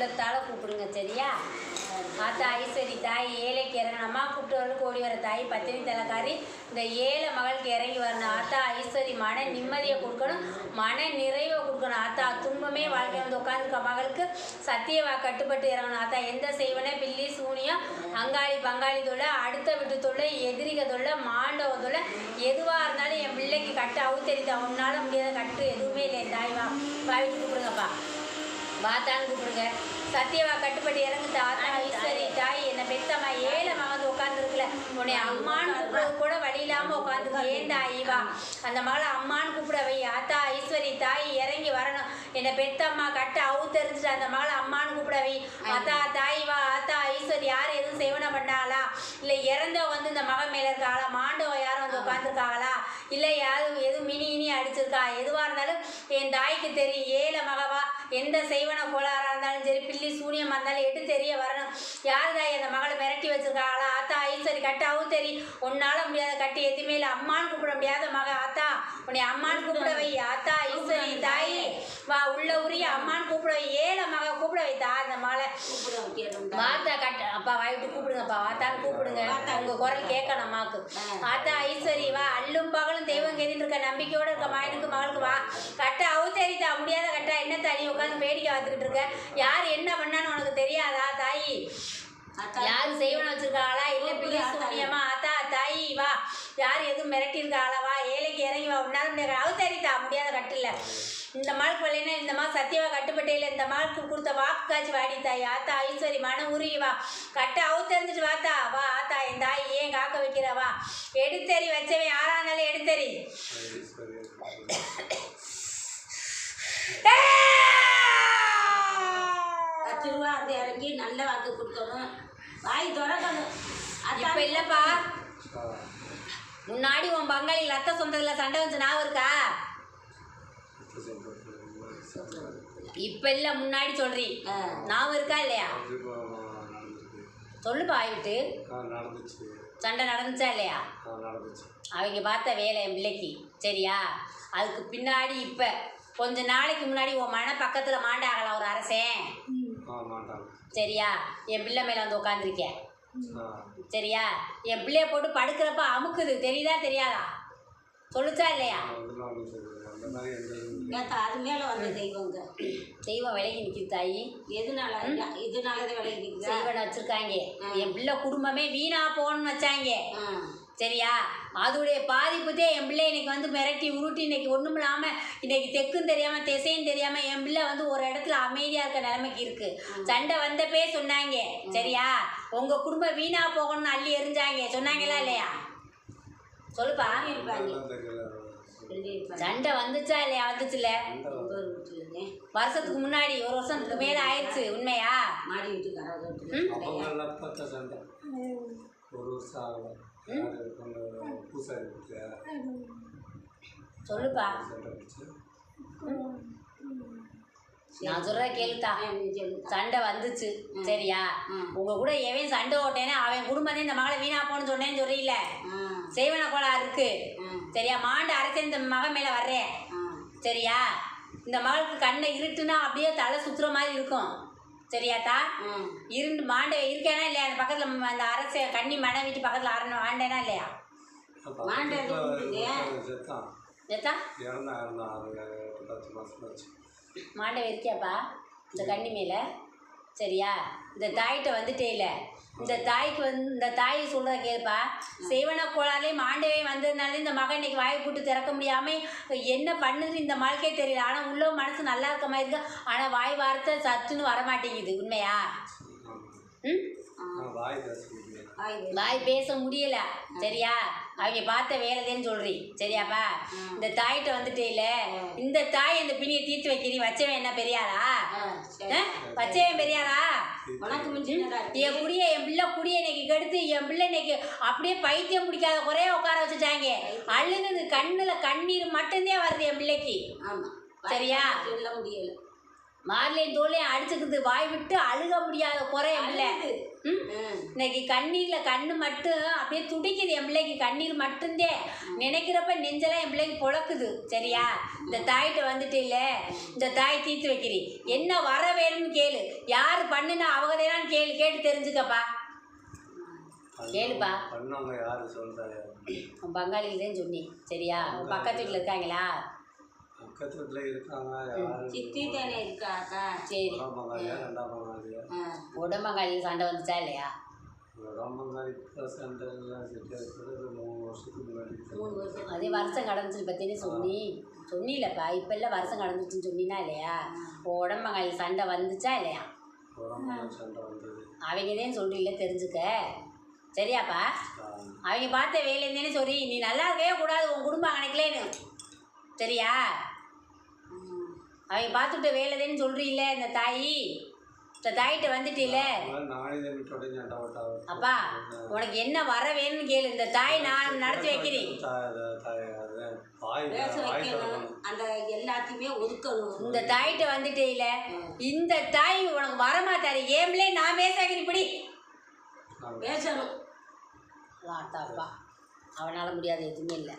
உள்ளத்தால் கூப்பிடுங்க சரியா? ஆத்தா ஐஸ்வரி தாய் ஏழைக்கு இறங்கணுமா கூப்பிட்டவர்களுக்கு கோடி வர தாய் பத்தினி தலைக்காரி இந்த ஏழை மகளுக்கு இறங்கி வரணும். ஆத்தா ஐஸ்வரி மன நிம்மதியை கொடுக்கணும். மன நிறைவை கொடுக்கணும். ஆத்தா துன்பமே வாழ்க்கை வந்து உட்காந்துருக்க மகளுக்கு சத்தியவா கட்டுப்பட்டு இறங்கணும். ஆத்தா எந்த செய்வனே? பில்லி சூனியம் அங்காளி பங்காளி தொல்லை அடுத்த வீட்டு தொல்லை எதிரிக தொல்லை மாண்டவ தொல்லை. எதுவாக இருந்தாலும் என் பிள்ளைக்கு கட்டு அவுத்தெரித்தா உன்னால் முடியாத கட்டு எதுவுமே இல்லை. தாய் வா வாய்ட்டு கூப்பிடுங்கப்பா வாத்தான்னு கூப்பிடுங்க சத்தியவா கட்டுப்பட்டு இறங்கு தாத்தா ஈஸ்வரி தாய் என்னை பெத்தம்மா ஏழை மகன் உட்காந்துருக்குல உன்னை அம்மான்னு கூப்பிடுறது கூட வழி இல்லாமல் உட்காந்துருக்கு ஏன் தாய் வா. அந்த மகளை அம்மான்னு கூப்பிட வை. ஆத்தா ஈஸ்வரி தாய் இறங்கி வரணும். என்னை பெத்தம்மா கட்ட அவுத்தெரிஞ்சிட்டு அந்த மகளை அம்மான்னு கூப்பிட வை. ஆத்தா தாய் வா. ஆத்தா ஈஸ்வரி யார் எதுவும் சேவனை பண்ணாங்களா இல்லை இறந்தவ வந்து இந்த மகன் மேலே இருக்காளா? மாண்டவ யாரும் வந்து உட்காந்துருக்காங்களா இல்லை யாரும் எதுவும் மினி இனி அடிச்சிருக்கா? எதுவாக இருந்தாலும் என் தாய்க்கு தெரியும். ஏழை மகவா. எந்த செய்வன கோளாறாக இருந்தாலும் சரி பில்லி சூனியமாக இருந்தாலும் எடு தெரிய வரணும். யார் தாய் அந்த மகளை மிரட்டி வச்சிருக்காங்களா ஆத்தா ஐஸ்வரி கட்டாவும் தெரி உன்னால முடியாத கட்டி எதுவுமே இல்லை. அம்மான்னு கூப்பிட முடியாத மக ஆத்தா. உன்னை அம்மான்னு கூப்பிட வை. ஆத்தா ஐஸ்வரி தாயே. வா உள்ள உரிய அம்மான்னு கூப்பிட வை. ஏழை மக கூப்பிட வை தா அந்த மகளை. வாத்தா கட்ட அப்பா வாய்ட்டு கூப்பிடுங்கப்பா. வாத்தான்னு கூப்பிடுங்க. உங்க குரல் கேட்கணும் அம்மாக்கு ஆத்தா ஐஸ்வரி வா. அல்லும் பகலும் தெய்வம் கேட்டுட்டு இருக்க நம்பிக்கையோட இருக்க மகனுக்கு மகளுக்கு வா. கட்ட அவசரித்தா முடியாத கட்டா. என்ன தனி உட்காந்து வேடிக்கை பார்த்துக்கிட்டு இருக்க. யார் என்ன பண்ணான்னு உனக்கு தெரியாதா தாயி? யாரு செய்வன வச்சிருக்காளா? இல்ல பிள்ளை சூனியமா ஆத்தா தாயி வா. யார் எதுவும் மிரட்டி இருக்காளா வா. ஏழைக்கு இறங்கி வா. உன்னால அவசரித்தா முடியாத கட்டில்ல. இந்த மாளுக்கு வரலைன்னா இந்த மாதிரி சத்தியவா கட்டுப்பட்டையில் இந்த மாளுக்கு கொடுத்த வாக்கு காய்ச்சி வாடி தாய். ஆத்தா ஐஸ்வரி மன உருகி வா. கட்ட அவுத்தறிஞ்சிட்டு வாத்தா வா ஆத்தா என் தாய் ஏன் காக்க வைக்கிற? வா. எடுத்தறி வச்சவன் யாரா இருந்தாலும் எடுத்தறி பத்து ரூபா அந்த இறங்கி நல்ல வாக்கு கொடுக்கணும் வாய் திறக்கணும். இப்ப இல்லப்பா. முன்னாடி உன் பங்காளி ரத்த சொந்தத்துல சண்டை வந்து ஞாபகம் இருக்கா? இப்ப இல்ல முன்னாடி சொல்றீ. ஆ. ஞாபகம் இருக்கா இல்லையா? சொல்லுப்பா ஆகிட்டு நடந்துச்சு. சண்டை நடந்துச்சா இல்லையா? அவங்க பார்த்த வேலை என் பிள்ளைக்கு சரியா? அதுக்கு பின்னாடி இப்போ கொஞ்ச நாளைக்கு முன்னாடி உன் மன பக்கத்தில் மாண்டாகலாம் ஒரு அரசன் சரியா? என் பிள்ளை மேலே வந்து உட்காந்துருக்கேன் சரியா? என் பிள்ளைய போட்டு படுக்கிறப்ப அமுக்குது. தெரியுதா தெரியாதா? சொல்லுச்சா இல்லையா? அது மேல வந்த தெய்வங்க. தெய்வம் விலகி நிற்கிது தாயி. எதுனால? இதனாலதான் விலைக்கு நிக்குதா? செய்வனை வச்சுருக்காங்க. என் பிள்ளை குடும்பமே வீணா போகணும்னு வச்சாங்க. ஆ. சரியா? அதோடைய பாதிப்புதே என் பிள்ளை இன்னைக்கு வந்து மிரட்டி உருட்டி இன்னைக்கு ஒன்றும் இல்லாமல் இன்னைக்கு தெக்கும் தெரியாமல் திசையும் தெரியாமல் என் பிள்ளை வந்து ஒரு இடத்துல அமைதியாக இருக்க நிலைமைக்கு இருக்கு. சண்டை வந்தப்பே சொன்னாங்க. சரியா? உங்கள் குடும்பம் வீணா போகணும்னு அள்ளி எறிஞ்சாங்க. சொன்னாங்களா இல்லையா? சொல்லுப்பா. சண்டை வந்துச்சா இல்லையா? வந்துச்சுல வருஷத்துக்கு முன்னாடி ஒரு வருஷத்துக்கு மேலே ஆயிடுச்சு உண்மையா? மாடி வீட்டுக்காரங்க பூசாரி சொல்லுப்பா. நான் சொல்கிற கேளுத்தா சண்டை வந்துச்சு. சரியா? உங்க கூட எவன் சண்டை ஓட்டேனே அவன் குடும்பமே இந்த மகளை வீணா போன்னு சொன்னேன்னு சொல்றீல செய்வன கோளாறு இருக்கு. சரியா? மாண்டு அரசன் இந்த மகன் மேல வர்றேன். சரியா? இந்த மகளுக்கு கண்ணை இருட்டுனா அப்படியே தலை சுத்துற மாதிரி இருக்கும். சரியாத்தா இருண்டு மாண்ட இருக்கேனா இல்லையா? அந்த பக்கத்துல அந்த அரச கன்னி மனை வீட்டு பக்கத்துல அரண் ஆண்டேனா இல்லையா? மாண்டை இருக்கியாப்பா இந்த கன்னி மேல? சரியா? இந்த தாய்கிட்ட வந்துட்டே இல்லை. இந்த தாய்க்கு வந்து இந்த தாய் சொல்கிறத கேட்பா செய்வன கோளாலே மாண்டவே வந்ததுனால இந்த மகன் இன்னைக்கு வாயை போட்டு திறக்க முடியாமல் என்ன பண்ணுது இந்த வாழ்க்கையே தெரியல. ஆனால் உள்ள மனசு நல்லா இருக்க மாதிரி இருக்கு. ஆனால் வாய் வார்த்தை சத்துன்னு வர மாட்டேங்குது உண்மையா? ம்? வாய் பேச முடியல. சரியா? அவங்க பார்த்த வேலைதேன்னு சொல்றீ. சரியாப்பா? இந்த தாய்கிட்ட வந்துட்டேல இந்த தாய் இந்த பிணியை தீர்த்து வைக்கிறீ. வச்சவன் என்ன பெரியாளா? ஆ? வச்சவன் பெரியாளா? உனக்கு என் குடிய என் பிள்ளை குடிய இன்னைக்கு கெடுத்து என் பிள்ளை இன்னைக்கு அப்படியே பைத்தியம் பிடிக்காத குறைய உட்கார வச்சுட்டாங்க. அழுகுது கண்ணுல கண்ணீர் மட்டும்தான் வருது என் பிள்ளைக்கு. சரியா? சொல்ல முடியல. மார்லையும் தோலையும் அடிச்சுக்குது. வாய் விட்டு அழுக முடியாத குறை என் பிள்ளை. இன்னைக்கு கண்ணீரில் கண்ணு மட்டும் அப்படியே துடிக்குது. என் பிள்ளைக்கு கண்ணீர் மட்டும்தே. நினைக்கிறப்ப நெஞ்செல்லாம் என் பிள்ளைக்கு பொழக்குது. சரியா? இந்த தாயிட்ட வந்துட்டு இல்லை. இந்த தாய் தீர்த்து வைக்கிறி. என்ன வர வேணும்னு கேளு. யார் பண்ணுனா அவங்கதான் கேளு. கேட்டு தெரிஞ்சுக்கப்பா. கேளுப்பா. பங்காளியில் தான் சொன்னி சரியா? பக்கத்து வீட்டில் இருக்காங்களா? பக்கத்து வீட்டில் இருக்காங்க யாரு சித்தி தானே இருக்காக்கா சரி. உடம்பங்காளியில் சண்டை வந்துச்சா இல்லையா? அதே வருஷம் கடந்துச்சு பற்றினே சொன்னி. சொன்னிலப்பா இப்போ இல்லை வருஷம் கடந்துச்சுன்னு சொன்னினா இல்லையா? உடம்பங்காளி சண்டை வந்துச்சா இல்லையா? முதலாம் பங்காளி சண்டை வந்தது அவங்க தான் சொல்றீல்ல தெரிஞ்சுக்க. சரியாப்பா? அவங்க பார்த்த வேலையிருந்தேன்னு சொல்லி நீ நல்லா இருக்கவே கூடாது உன் குடும்பம் கணக்கிலேன்னு சரியா? அவங்க பார்த்துட்ட வேலைதேன்னு சொல்றீல்ல இந்த தாயி. தாயிட்ட போட்டாங்க அப்பா உனக்கு என்ன வர வேணும்னு கேளு. இந்த தாய் நான் நடத்தி வைக்கிறேன். அந்த எல்லாத்தையுமே ஒதுக்கணும். இந்த தாயிட்ட வந்துட்டீல. இந்த தாய் உனக்கு வரமாட்டாரு ஏம்லே நான் பேச வைக்கிறேன் இப்படி. பேசணும். வாட்டாப்பா அவனால் முடியாது எதுவுமே இல்லை.